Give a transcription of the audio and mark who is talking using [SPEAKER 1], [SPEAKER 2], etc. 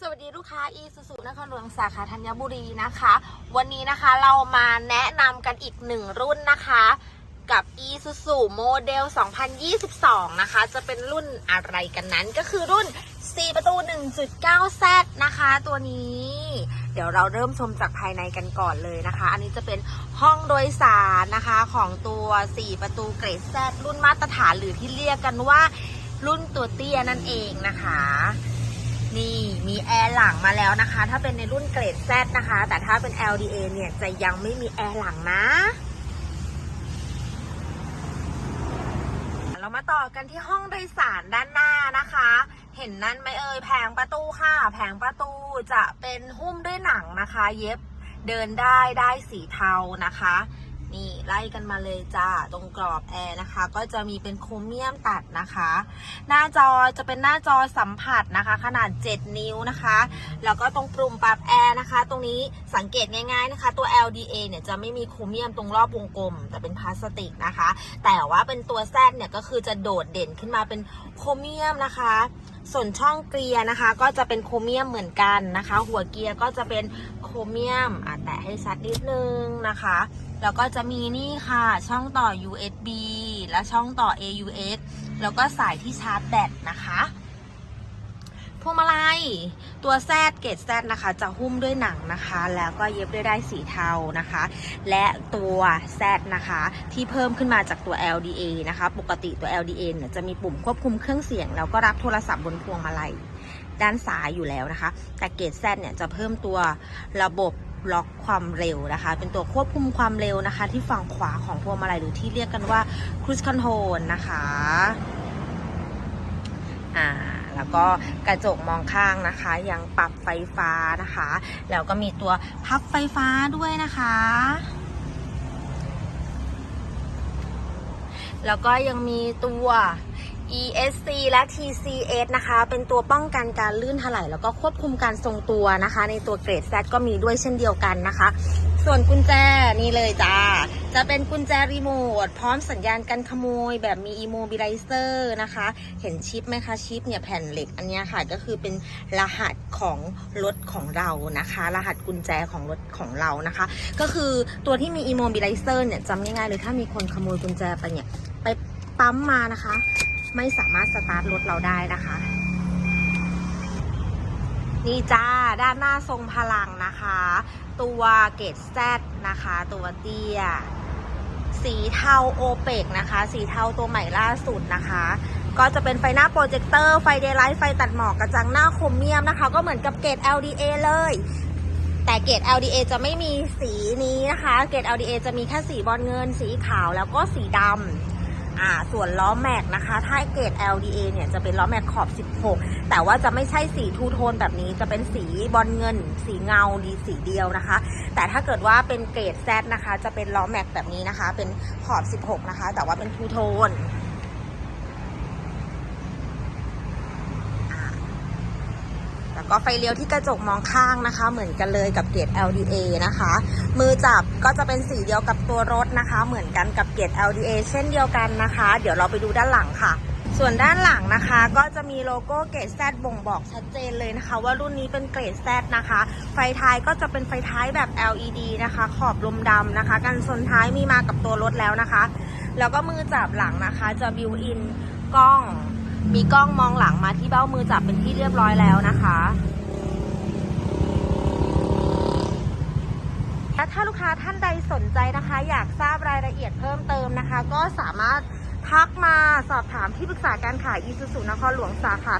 [SPEAKER 1] สวัสดีลูกค้าอีซูซูนครหลวงสาขาธัญบุรีนะคะ วันนี้นะคะเรามาแนะนำกันอีกหนึ่งรุ่นนะคะ กับ e s u s u โมเดล 2022 นะคะ จะเป็นรุ่นอะไรกันนั้นก็คือรุ่น 4 ประตู 1.9Z นะคะ ตัวนี้ เดี๋ยวเราเริ่มชมจากภายในกันก่อนเลยนะคะ อันนี้จะเป็นห้องโดยสารนะคะของตัว 4 ประตูเกรด Z รุ่นมาตรฐานหรือที่เรียกกันว่ารุ่นตัวเตี้ยนั่นเองนะคะ นี่มีแอร์หลังมาแล้วนะคะ ถ้าเป็นในรุ่นเกรด Z นะคะ แต่ถ้าเป็น LDA เนี่ยจะยังไม่มีแอร์หลังนะเรามาต่อกันที่ห้องโดยสารด้านหน้านะคะ เห็นนั่นไหมเอ่ยแผงประตูค่ะ แผงประตูจะเป็นหุ้มด้วยหนังนะคะ เย็บเดินได้ได้สีเทานะคะ นี่ไล่กันมาเลยจ้าตรงกรอบแอร์นะคะ ก็จะมีเป็นโครเมียมตัดนะคะ หน้าจอจะเป็นหน้าจอสัมผัสนะคะ ขนาด 7 นิ้วนะคะ แล้วก็ตรงปุ่มปรับแอร์นะคะ ตรงนี้สังเกตง่ายๆนะคะ ตัว LDA เนี่ยจะไม่มีโครเมียมตรงรอบวงกลม แต่เป็นพลาสติกนะคะ แต่ว่าเป็นตัวแซดเนี่ยก็คือจะโดดเด่นขึ้นมาเป็นโครเมียมนะคะส่วนช่องเกียร์นะคะ ก็จะเป็นโครเมียมเหมือนกันนะคะ หัวเกียร์ก็จะเป็นโครเมียมอะแตะให้ชัดนิดนึงนะคะ แล้วก็จะมีนี่ค่ะช่องต่อ USB และช่องต่อ AUX แล้วก็สายที่ชาร์จแบตนะคะพวงมาลัยตัวแซดเกตแซดนะคะ จะหุ้มด้วยหนังนะคะ แล้วก็เย็บด้วยได้สีเทานะคะ และตัวแซดนะคะ ที่เพิ่มขึ้นมาจากตัว LDA นะคะ ปกติตัว LDA เนี่ยจะมีปุ่มควบคุมเครื่องเสียง แล้วก็รับโทรศัพท์บนพวงมาลัยด้านซ้ายอยู่แล้วนะคะ แต่เกตแซดเนี่ยจะเพิ่มตัวระบบ ล็อกความเร็วนะคะ เป็นตัวควบคุมความเร็วนะคะ ที่ฝั่งขวาของพวงมาลัยหรือที่เรียกกันว่า cruise control นะคะอ่าแล้วก็กระจกมองข้างนะคะ ยังปรับไฟฟ้านะคะ แล้วก็มีตัวพับไฟฟ้าด้วยนะคะแล้วก็ยังมีตัว ESC และ TCS นะคะ เป็นตัวป้องกันการลื่นถลายแล้วก็ควบคุมการทรงตัวนะคะ ในตัวเกรด Z ก็มีด้วยเช่นเดียวกันนะคะ ส่วนกุญแจนี่เลยจ้า จะเป็นกุญแจรีโมท พร้อมสัญญาณกันขโมย แบบมี immobilizer นะคะ เห็นชิปไหมคะ ชิปเนี่ยแผ่นเหล็กอันนี้ค่ะ ก็คือเป็นรหัสของรถของเรานะคะ รหัสกุญแจของรถของเรานะคะ ก็คือตัวที่มี immobilizer เนี่ยจำง่ายๆเลยถ้ามีคนขโมยกุญแจไปเนี่ยไปปั๊มมานะคะ ไม่สามารถสตาร์ทรถเราได้นะคะ นี่จ้า ด้านหน้าทรงพลังนะคะ ตัวเกตแซนะคะ ตัวเตี้ย สีเทาโอเปกนะคะ สีเทาตัวใหม่ล่าสุดนะคะก็จะเป็นไฟหน้าโปรเจคเตอร์ ไฟเดย์ไลท์ ไฟตัดหมอกกระจังหน้าโครเมียมนะคะ ก็เหมือนกับเกต LDA เลย แต่เกต LDA จะไม่มีสีนี้นะคะ เกต LDA จะมีแค่สีบอลเงิน สีขาวแล้วก็สีดำ อ่าส่วนล้อแม็กนะคะ ถ้าเกรด LDA เนี่ยจะเป็นล้อแม็กขอบ 16 แต่ว่าจะไม่ใช่สีทูโทนแบบนี้ จะเป็นสีบอลเงิน สีเงาดีสีเดียวนะคะ แต่ถ้าเกิดว่าเป็นเกรด Z นะคะ จะเป็นล้อแม็กแบบนี้นะคะ เป็นขอบ 16 นะคะ แต่ว่าเป็นทูโทน แล้วก็ไฟเลี้ยวที่กระจกมองข้างนะคะ เหมือนกันเลยกับเกรด LDA นะคะ มือจับก็จะเป็นสีเดียวกับตัวรถนะคะ เหมือนกันกับเกรด LDA เช่นเดียวกันนะคะ เดี๋ยวเราไปดูด้านหลังค่ะส่วนด้านหลังนะคะก็จะมีโลโก้เกรด Z บ่งบอกชัดเจนเลยนะคะ ว่ารุ่นนี้เป็นเกรด Z นะคะ ไฟท้ายก็จะเป็นไฟท้ายแบบ LED นะคะ ขอบลมดำนะคะ กันชนท้ายมีมากับตัวรถแล้วนะคะ แล้วก็มือจับหลังนะคะ จะบิวอินกล้อง มีกล้องมองหลังมาที่เบ้ามือจับเป็นที่เรียบร้อยแล้วนะคะและถ้าลูกค้าท่านใดสนใจนะคะ อยากทราบรายละเอียดเพิ่มเติมนะคะ ก็สามารถทักมาสอบถามที่ปรึกษาการขายอีซูซูนครหลวงสาขา